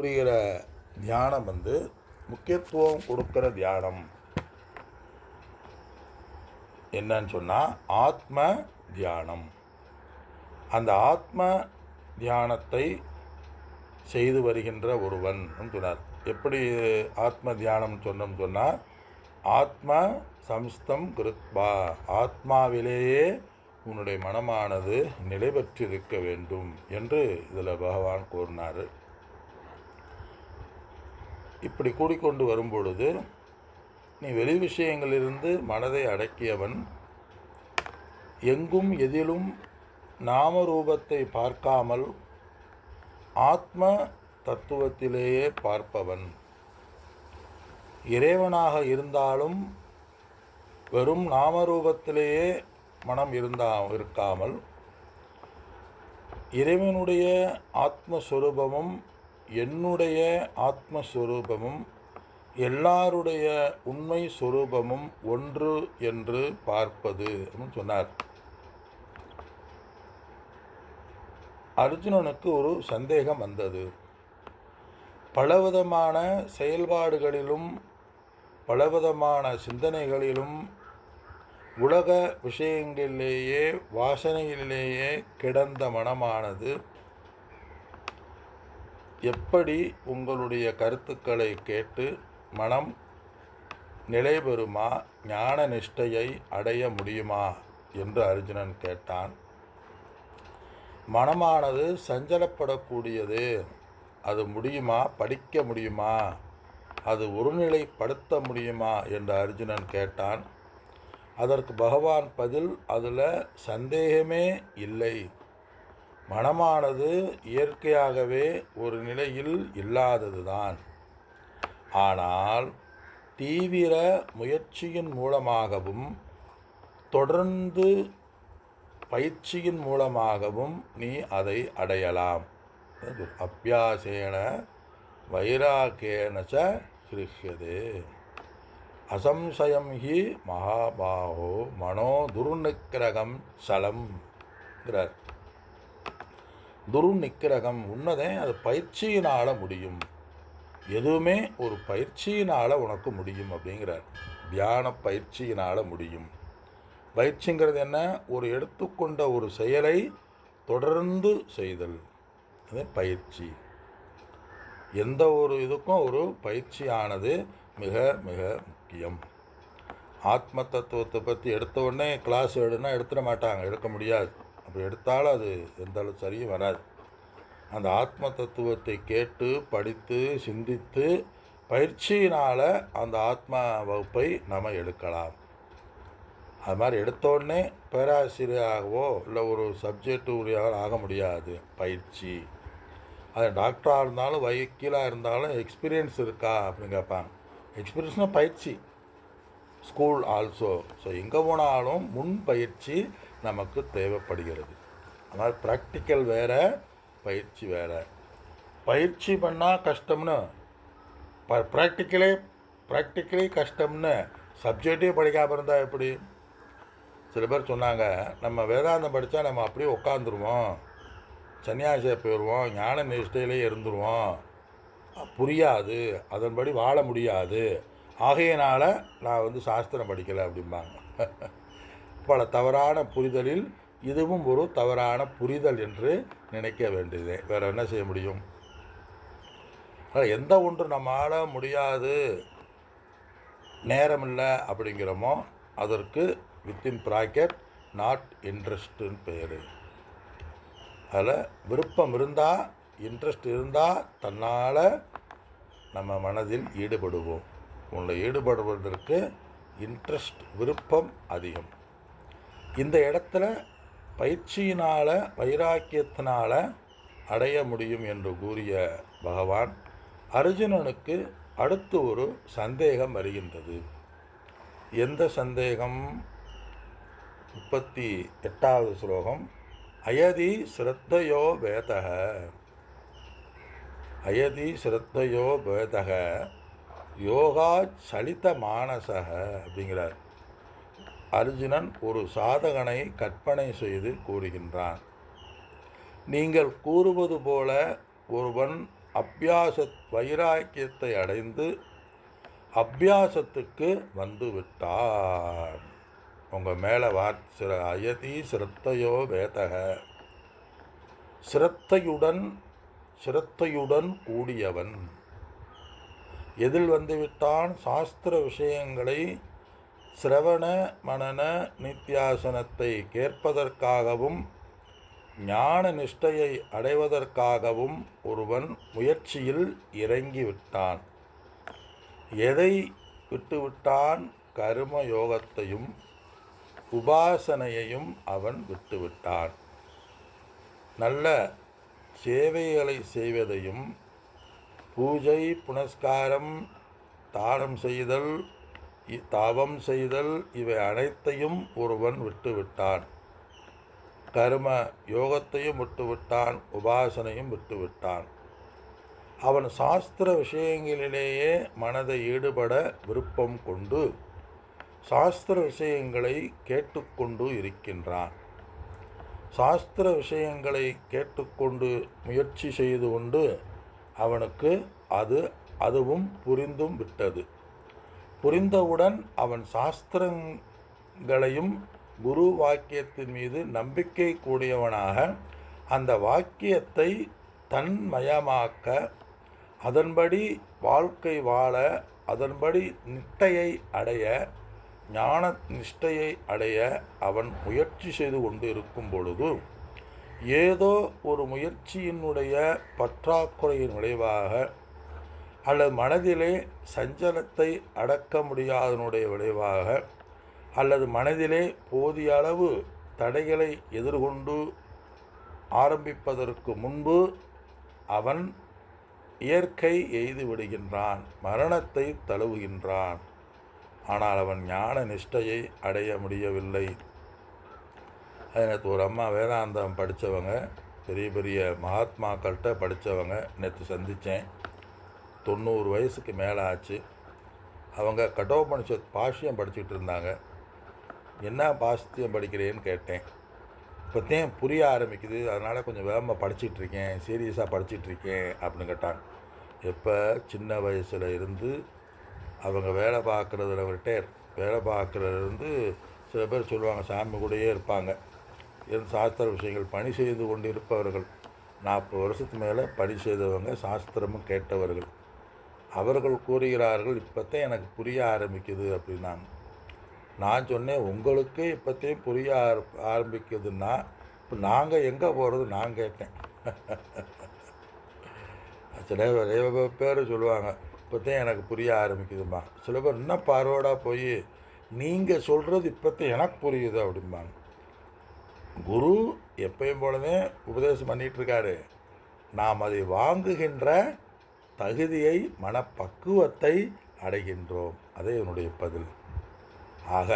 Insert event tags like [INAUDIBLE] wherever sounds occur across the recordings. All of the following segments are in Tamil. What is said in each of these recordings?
புரிகிற தியானம் வந்து முக்கியத்துவம் கொடுக்குற தியானம். என்னன்னு சொன்னால் ஆத்ம தியானம். அந்த ஆத்ம தியானத்தை செய்து வருகின்ற ஒருவன் சொன்னார். எப்படி ஆத்ம தியானம் சொன்னோம் சொன்னால் ஆத்ம சம்ஸ்தம் கிருத்பா ஆத்மாவிலேயே உன்னுடைய மனமானது நிலை பெற்றிருக்க வேண்டும் என்று இதில் பகவான் கூறினார். இப்படி கூடிக்கொண்டு வரும்பொழுது நீ வெளி விஷயங்களிலிருந்து மனதை அடக்கியவன் எங்கும் எதிலும் நாமரூபத்தை பார்க்காமல் ஆத்ம தத்துவத்திலேயே பார்ப்பவன். இறைவனாக இருந்தாலும் வெறும் நாமரூபத்திலேயே மனம் இருந்தா இருக்காமல் இறைவனுடைய ஆத்மஸ்வரூபமும் என்னுடைய ஆத்மஸ்வரூபமும் எல்லாருடைய உண்மை சுரூபமும் ஒன்று என்று பார்ப்பது அப்படின்னு சொன்னார். அர்ஜுனனுக்கு ஒரு சந்தேகம் வந்தது. பலவிதமான செயல்பாடுகளிலும் பலவிதமான சிந்தனைகளிலும் உலக விஷயங்களிலேயே வாசனைகளிலேயே கிடந்த மனமானது எப்படி உங்களுடைய கருத்துக்களை கேட்டு மனம் நிலைபெறுமா ஞான நிஷ்டையை அடைய முடியுமா என்று அர்ஜுனன் கேட்டான். மனமானது சஞ்சலப்படக்கூடியது. அது முடியுமா படிக்க முடியுமா அது ஒருநிலைப்படுத்த முடியுமா என்று அர்ஜுனன் கேட்டான். அதற்கு பகவான் பதில் அதில் சந்தேகமே இல்லை. மனமானது இயற்கையாகவே ஒரு நிலையில் இல்லாததுதான். ஆனால் தீவிர முயற்சியின் மூலமாகவும் தொடர்ந்து பயிற்சியின் மூலமாகவும் நீ அதை அடையலாம். அப்பியாசேன வைராக்கேனச்ச ச கிருஷ்யதே அசம்சயம் ஹி மகாபாகோ மனோ துர்நிக்கிரகம் துரு நிக்கிரகம் உன்னதே அது பயிற்சியினால் முடியும். எதுவுமே ஒரு பயிற்சியினால் உனக்கு முடியும் அப்படிங்கிறார். தியான பயிற்சியினால் முடியும். பயிற்சிங்கிறது என்ன? ஒரு எடுத்துக்கொண்ட ஒரு செயலை தொடர்ந்து செய்தல். அது பயிற்சி. எந்த ஒரு இதுக்கும் ஒரு பயிற்சியானது மிக மிக முக்கியம். ஆத்ம தத்துவத்தை பற்றி எடுத்த உடனே கிளாஸ் எடுனா எடுத்துட மாட்டாங்க எடுக்க முடியாது. அப்படி எடுத்தாலும் அது எந்த அளவு சரியும் வராது. அந்த ஆத்ம தத்துவத்தை கேட்டு படித்து சிந்தித்து பயிற்சியினால் அந்த ஆத்மா வகுப்பை நம்ம எடுக்கலாம். அது மாதிரி எடுத்தோடனே பேராசிரியராகவோ இல்லை ஒரு சப்ஜெக்ட் உரியாக ஆக முடியாது. பயிற்சி. அது டாக்டராக இருந்தாலும் வக்கீலாக இருந்தாலும் எக்ஸ்பீரியன்ஸ் இருக்கா அப்படின்னு கேட்பாங்க. எக்ஸ்பீரியன்ஸ்னால் பயிற்சி. ஸ்கூல் ஆல்சோ ஸோ எங்கே போனாலும் முன் பயிற்சி நமக்கு தேவைப்படுகிறது. அதனால் ப்ராக்டிக்கல் வேறு பயிற்சி வேறு. பயிற்சி பண்ணால் கஷ்டம்னு. ப ப்ராக்டிக்கலே ப்ராக்டிக்கலி கஷ்டம்னு. சப்ஜெக்டே படிக்காமல் இருந்தால் எப்படி? சில பேர் சொன்னாங்க நம்ம வேதாந்தம் படித்தா நம்ம அப்படியே உட்காந்துருவோம் சன்னியாசியை போயிடுவோம் ஞான நிஷ்டையிலே இருந்துருவோம். புரியாது. அதன்படி வாழ முடியாது. ஆகையினால் நான் வந்து சாஸ்திரம் படிக்கலை அப்படிம்பாங்க. [LAUGHS] பல தவறான புரிதலில் இதுவும் ஒரு தவறான புரிதல் என்று நினைக்க வேண்டியது. வேறு என்ன செய்ய முடியும்? எந்த ஒன்று நம்மால் முடியாது. நேரமில்லை அப்படிங்கிறோமோ அதற்கு வித்தின் ப்ராக்கெட் நாட் இன்ட்ரெஸ்ட்டுன்னு பெயர் அதில் விருப்பம் இருந்தால் இன்ட்ரெஸ்ட் இருந்தால் தன்னால் நம்ம மனதில் ஈடுபடுவோம். உன்னை ஈடுபடுவதற்கு இன்ட்ரெஸ்ட் விருப்பம் அதிகம். இந்த இடத்துல பயிற்சியினால் வைராக்கியத்தினால் அடைய முடியும் என்று கூறிய பகவான் அர்ஜுனனுக்கு அடுத்து ஒரு சந்தேகம் வருகின்றது. எந்த சந்தேகம்? முப்பத்தி எட்டாவது ஸ்லோகம். அயதி ஸ்ரத்தையோ வேதக. அயதி ஸ்ரத்தையோ வேதக. யோகா சலித மானசக அப்படிங்கிறார். அர்ஜுனன் ஒரு சாதகனை கற்பனை செய்து கூறுகின்றான். நீங்கள் கூறுவது போல ஒருவன் அபியாச வைராக்கியத்தை அடைந்து அபியாசத்துக்கு வந்துவிட்டார் உங்கள் மேலே வார் சிற அயதி சிரத்தையோ வேதக. சிரத்தையுடன் சிரத்தையுடன் கூடியவன். எதில் வந்துவிட்டான்? சாஸ்திர விஷயங்களை சிரவண மனன நித்தியாசனத்தை கேட்பதற்காகவும் ஞான நிஷ்டையை அடைவதற்காகவும் ஒருவன் முயற்சியில் இறங்கிவிட்டான். எதை விட்டுவிட்டான்? கர்ம யோகத்தையும் உபாசனையையும் அவன் விட்டுவிட்டான். நல்ல சேவைகளை செய்வதையும் பூஜை புனஸ்காரம் தானம் செய்தல் தவம் செய்தல் இவை அனைத்தையும் ஒருவன் விட்டுவிட்டான். கர்ம யோகத்தையும் விட்டுவிட்டான் உபாசனையும் விட்டுவிட்டான். அவன் சாஸ்திர விஷயங்களிலேயே மனதை ஈடுபட விருப்பம் கொண்டு சாஸ்திர விஷயங்களை கேட்டுக்கொண்டு இருக்கின்றான். சாஸ்திர விஷயங்களை கேட்டுக்கொண்டு முயற்சி செய்து கொண்டு அவனுக்கு அது அதுவும் புரிந்தும் விட்டது. புரிந்தவுடன் அவன் சாஸ்திரங்களையும் குரு வாக்கியத்தின் மீது நம்பிக்கை கூடியவனாக அந்த வாக்கியத்தை தன்மயமாக்க அதன்படி வாழ்க்கை வாழ அதன்படி நிட்டையை அடைய ஞான நிஷ்டையை அடைய அவன் முயற்சி செய்து கொண்டு இருக்கும் பொழுது ஏதோ ஒரு முயற்சியினுடைய பற்றாக்குறையின் விளைவாக அல்லது மனதிலே சஞ்சலத்தை அடக்க முடியாதனுடைய விளைவாக அல்லது மனதிலே போதிய அளவு தடைகளை எதிர்கொண்டு ஆரம்பிப்பதற்கு முன்பு அவன் இயற்கை எய்து விடுகின்றான் மரணத்தை தழுவுகின்றான். ஆனால் அவன் ஞான நிஷ்டையை அடைய முடியவில்லை. அது நேற்று ஒரு அம்மா வேதாந்தம் படித்தவங்க பெரிய பெரிய மகாத்மாக்கள்கிட்ட படித்தவங்க நேற்று சந்தித்தேன். தொண்ணூறு வயசுக்கு மேலே ஆச்சு அவங்க கட்டோபனிஷத் பாஷ்யம் படிச்சுட்டு இருந்தாங்க. என்ன பாஷ்யம் படிக்கிறேன்னு கேட்டேன். இப்போத்தையும் புரிய ஆரம்பிக்குது. அதனால் கொஞ்சம் வேகமாக படிச்சிட்ருக்கேன். சீரியஸாக படிச்சிட்ருக்கேன் அப்படின்னு கேட்டாங்க. எப்போ? சின்ன வயசில் இருந்து அவங்க வேலை பார்க்குறதுல ரிட்டையர் வேலை பார்க்குறதுல இருந்து சில பேர் சொல்லுவாங்க சாமி கூடயே இருப்பாங்க. இருந்து சாஸ்திர விஷயங்கள் பணி செய்து கொண்டு இருப்பவர்கள் நாற்பது வருஷத்துக்கு மேலே பணி செய்தவங்க சாஸ்திரமும் கேட்டவர்கள். அவர்கள் கூறுகிறார்கள் இப்போத்தான் எனக்கு புரிய ஆரம்பிக்குது அப்படின்னாங்க நான் சொன்னேன் உங்களுக்கு இப்போத்தையும் புரிய ஆர- ஆரம்பிக்குதுன்னா இப்போ நாங்கள் எங்கே போகிறது நான் கேட்டேன். சில நிறைய பேர் சொல்லுவாங்க இப்போத்தான் எனக்கு புரிய ஆரம்பிக்குதும்மா. சில பேர் இன்னும் பார்வோடாக போய் நீங்கள் சொல்கிறது இப்போத்தான் எனக்கு புரியுது அப்படிம்பாங்க. குரு எப்பயும் போலவே உபதேசம் பண்ணிகிட்ருக்காரு நாம் அதை வாங்குகின்ற தகுதியை மனப்பக்குவத்தை அடைகின்றோம். அதே என்னுடைய பதில். ஆக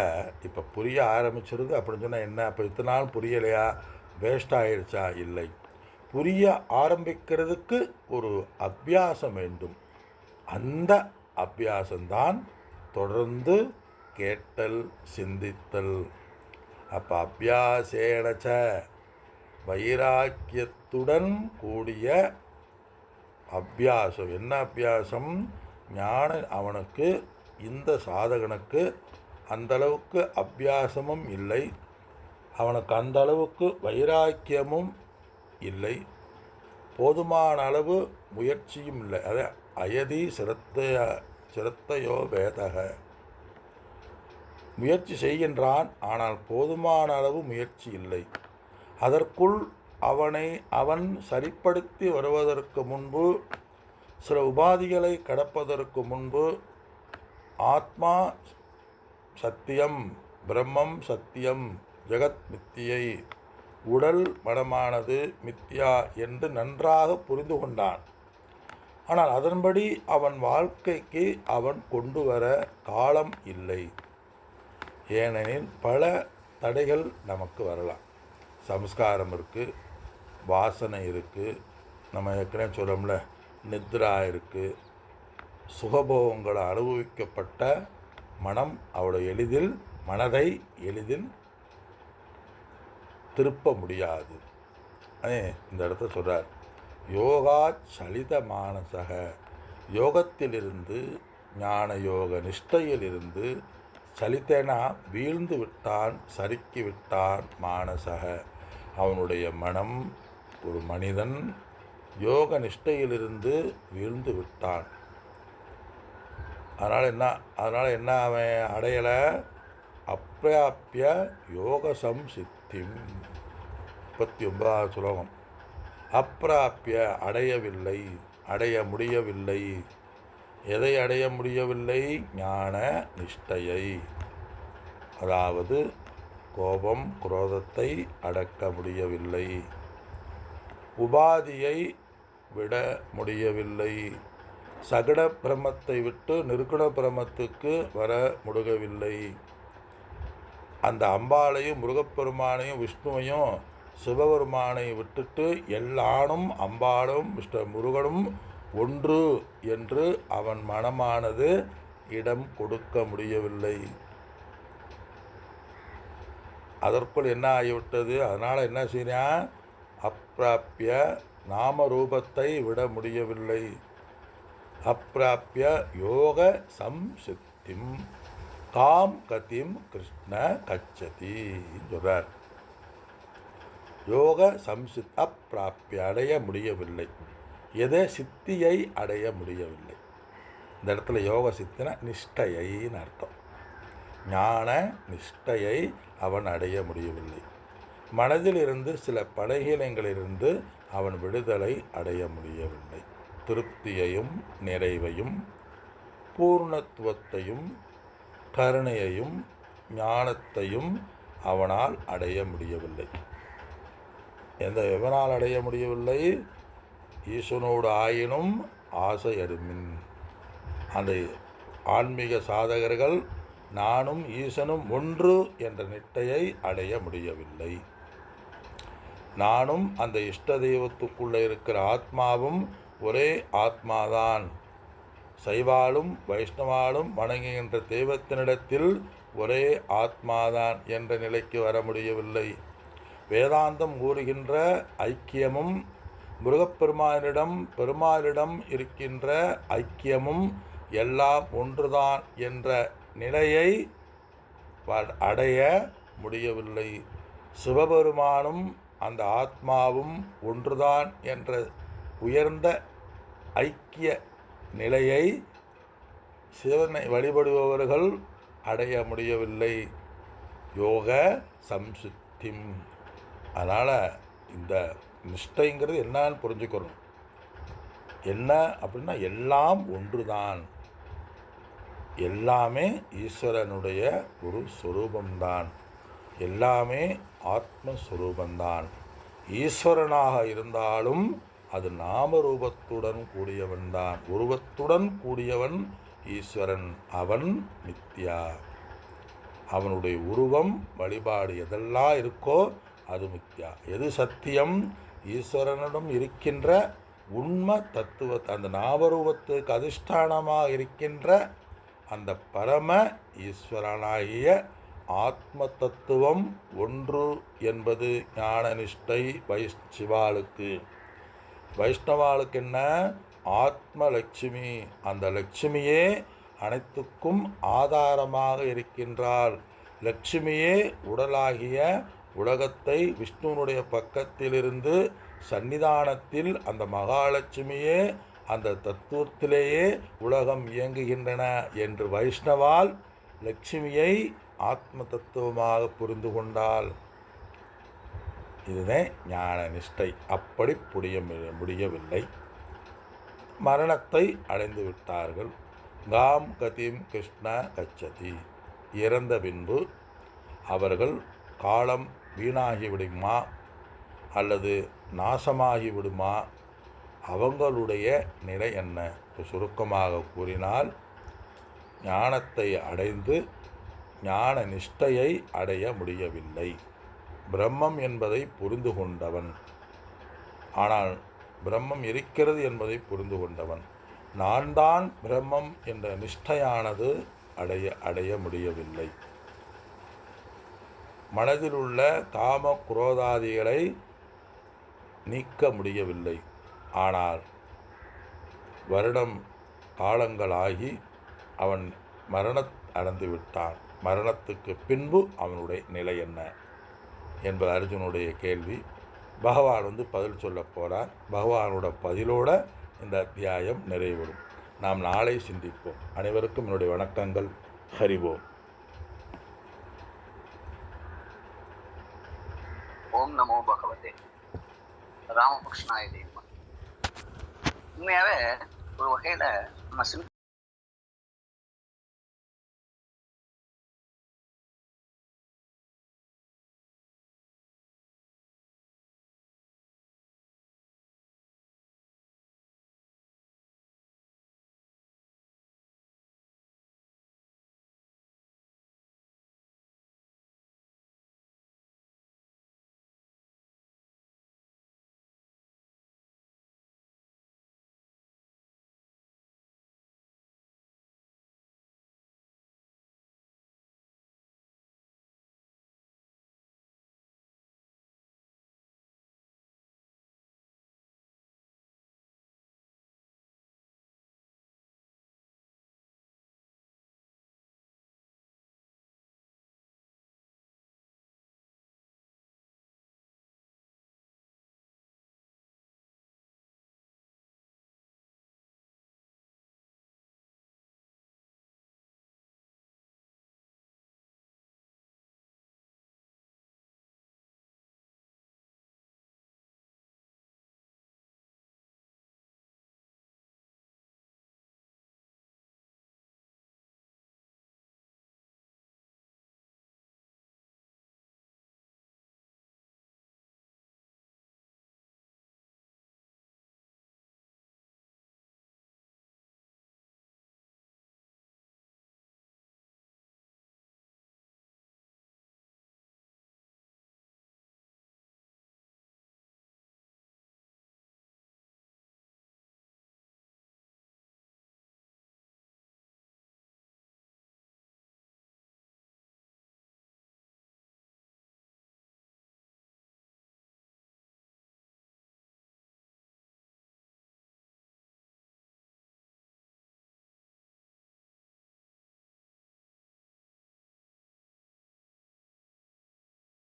இப்போ புரிய ஆரம்பிச்சிருக்கு அப்படின்னு சொன்னால் என்ன? இப்போ இத்தனை நாள் புரியலையா? வேஸ்ட் ஆயிடுச்சா? இல்லை. புரிய ஆரம்பிக்கிறதுக்கு ஒரு அபியாசம் வேண்டும். அந்த அபியாசம்தான் தொடர்ந்து கேட்டல் சிந்தித்தல். அப்போ அபியாசேனச்ச வைராக்கியத்துடன் கூடிய அபியாசம். என்ன அபியாசம்? ஞான அவனுக்கு இந்த சாதகனுக்கு அந்தளவுக்கு அபியாசமும் இல்லை. அவனுக்கு அந்த அளவுக்கு வைராக்கியமும் இல்லை. போதுமான அளவு முயற்சியும் இல்லை. அதே அயதி சிரத்தைய சிரத்தையோ வேதக. முயற்சி செய்கின்றான் ஆனால் போதுமான அளவு முயற்சி இல்லை. அதற்குள் அவனை அவன் சரிப்படுத்தி வருவதற்கு முன்பு சில உபாதிகளை கடப்பதற்கு முன்பு ஆத்மா சத்தியம் பிரம்மம் சத்தியம் ஜெகத் மித்தியை உடல் மனமானது மித்யா என்று நன்றாக புரிந்து கொண்டான். ஆனால் அதன்படி அவன் வாழ்க்கைக்கு அவன் கொண்டு வர காலம் இல்லை. ஏனெனில் பல தடைகள் நமக்கு வரலாம். சம்ஸ்காரம் இருக்குது வாசனை இருக்குது நம்ம ஏற்கனவே சொல்கிறோம்ல நித்ரா இருக்குது சுகபோகங்களை அனுபவிக்கப்பட்ட மனம் அவ்வளோ எளிதில் மனதை எளிதில் திருப்ப முடியாது. இந்த இடத்த சொல்கிறார் யோகா சலித மானசக. யோகத்திலிருந்து ஞான யோக நிஷ்டையிலிருந்து சலித்தனா வீழ்ந்து விட்டான் சறுக்கி விட்டான் மானசக. அவனுடைய மனம் ஒரு மனிதன் யோக நிஷ்டையிலிருந்து வீழ்ந்து விட்டான். அதனால் என்ன அதனால் என்ன அவன் அடையலை? அப்பிராப்பிய யோக சம்சித்திம். முப்பத்தி ஒன்பதாவது சுலோகம் அப்பிராப்பிய அடையவில்லை அடைய முடியவில்லை. எதை அடைய முடியவில்லை? ஞான நிஷ்டையை. அதாவது கோபம் குரோதத்தை அடக்க முடியவில்லை. உபாதியை விட முடியவில்லை. சகட பிரமத்தை விட்டு நிருக்குண பிரமத்துக்கு வர முடுகவில்லை. அந்த அம்பாளையும் முருகப்பெருமானையும் விஷ்ணுவையும் சிவபெருமானை விட்டுட்டு எல்லானும் அம்பாளும் விஷ்ணு முருகனும் ஒன்று என்று அவன் மனமானது இடம் கொடுக்க முடியவில்லை. அதற்குள் என்ன ஆகிவிட்டது? அதனால் என்ன செய்கிறான் அப்பிராப்பிய நாமரூபத்தை விட முடியவில்லை. அப்பிராப்பிய யோக சம்சித்திம் காம் கதிம் கிருஷ்ண கச்சதி சொல்றார். யோக சம்சித் அப்பிராப்பிய அடைய முடியவில்லை. எதை சித்தியை அடைய முடியவில்லை. இந்த இடத்துல யோக சித்தினா நிஷ்டையின்னு அர்த்தம். ஞான நிஷ்டையை அவன் அடைய முடியவில்லை. மனதிலிருந்து சில பலகீனங்களிலிருந்து அவன் விடுதலை அடைய முடியவில்லை. திருப்தியையும் நிறைவையும் பூர்ணத்துவத்தையும் கருணையையும் ஞானத்தையும் அவனால் அடைய முடியவில்லை. எந்த எவனால் அடைய முடியவில்லை? ஈசனோடு ஆயினும் ஆசை அருமின். அந்த ஆன்மீக சாதகர்கள் நானும் ஈசனும் ஒன்று என்ற நிட்டையை அடைய முடியவில்லை. நானும் அந்த இஷ்ட தெய்வத்துக்குள்ளே இருக்கிற ஆத்மாவும் ஒரே ஆத்மாதான். சைவாலும் வைஷ்ணவாலும் வணங்குகின்ற தெய்வத்தினிடத்தில் ஒரே ஆத்மாதான் என்ற நிலைக்கு வர முடியவில்லை. வேதாந்தம் கூறுகின்ற ஐக்கியமும் முருகப்பெருமானிடம் பெருமானிடம் இருக்கின்ற ஐக்கியமும் எல்லாம் ஒன்றுதான் என்ற நிலையை அடைய முடியவில்லை. சிவபெருமானும் அந்த ஆத்மாவும் ஒன்றுதான் என்ற உயர்ந்த ஐக்கிய நிலையை சிவனை வழிபடுபவர்கள் அடைய முடியவில்லை. யோக சம்சுத்திம். அதனால் இந்த நிஷ்டைங்கிறது என்னன்னு புரிஞ்சுக்கணும். என்ன அப்படின்னா எல்லாம் ஒன்றுதான். எல்லாமே ஈஸ்வரனுடைய ஒரு சொரூபம்தான். எல்லாமே ஆத்மஸ்வரூபந்தான். ஈஸ்வரனாக இருந்தாலும் அது நாமரூபத்துடன் கூடியவன்தான். உருவத்துடன் கூடியவன் ஈஸ்வரன் அவன் நித்யா அவனுடைய உருவம் வழிபாடு எதெல்லாம் இருக்கோ அது மித்யா. எது சத்தியம்? ஈஸ்வரனிடம் இருக்கின்ற உண்ம தத்துவ அந்த நாமரூபத்துக்கு அதிஷ்டானமாக இருக்கின்ற அந்த பரம ஈஸ்வரனாகிய ஆத்ம தத்துவம் ஒன்று என்பது ஞான நிஷ்டை வைஷ் சிவாளுக்கு வைஷ்ணவாளுக்கு. என்ன ஆத்ம லட்சுமி அந்த லட்சுமியே அனைத்துக்கும் ஆதாரமாக இருக்கின்றாள். லட்சுமியே உடலாகிய உலகத்தை விஷ்ணுவனுடைய பக்கத்திலிருந்து சன்னிதானத்தில் அந்த மகாலட்சுமியே அந்த தத்துவத்திலேயே உலகம் இயங்குகின்றன என்று வைஷ்ணவால் லட்சுமியை ஆத்ம தத்துவமாக புரிந்து கொண்டால் இதுதான் ஞான நிஷ்டை. அப்படி புரிய முடியவில்லை. மரணத்தை அடைந்து விட்டார்கள். காம் கதிம் கிருஷ்ண கச்சதி. இறந்த பின்பு அவர்கள் காலம் வீணாகி விடுமா அல்லது நாசமாகி விடுமா அவங்களுடைய நிலை என்ன? சுருக்கமாக கூறினால் ஞானத்தை அடைந்து ஞான நிஷ்டையை அடைய முடியவில்லை. பிரம்மம் என்பதை புரிந்து கொண்டவன். ஆனால் பிரம்மம் இருக்கிறது என்பதை புரிந்து கொண்டவன். நான் தான் பிரம்மம் என்ற நிஷ்டையானது அடைய அடைய முடியவில்லை. மனதில் உள்ள காம குரோதாதிகளை நீக்க முடியவில்லை. ஆனால் வருடம் காலங்களாகி அவன் மரண அடைந்து விட்டான் மரணத்துக்கு பின்பு அவனுடைய நிலை என்ன? என்பது அர்ஜுனுடைய கேள்வி. பகவான் வந்து பதில் சொல்ல போகிறார் பகவானோட பதிலோட இந்த அத்தியாயம் நிறைவேறும். நாம் நாளை சிந்திப்போம். அனைவருக்கும் என்னுடைய வணக்கங்கள். ஹரிவோம் ஓம். நமோ பகவதே. ராமகிருஷ்ணாய தேவன் உண்மையாவே ஒரு வகையில நம்ம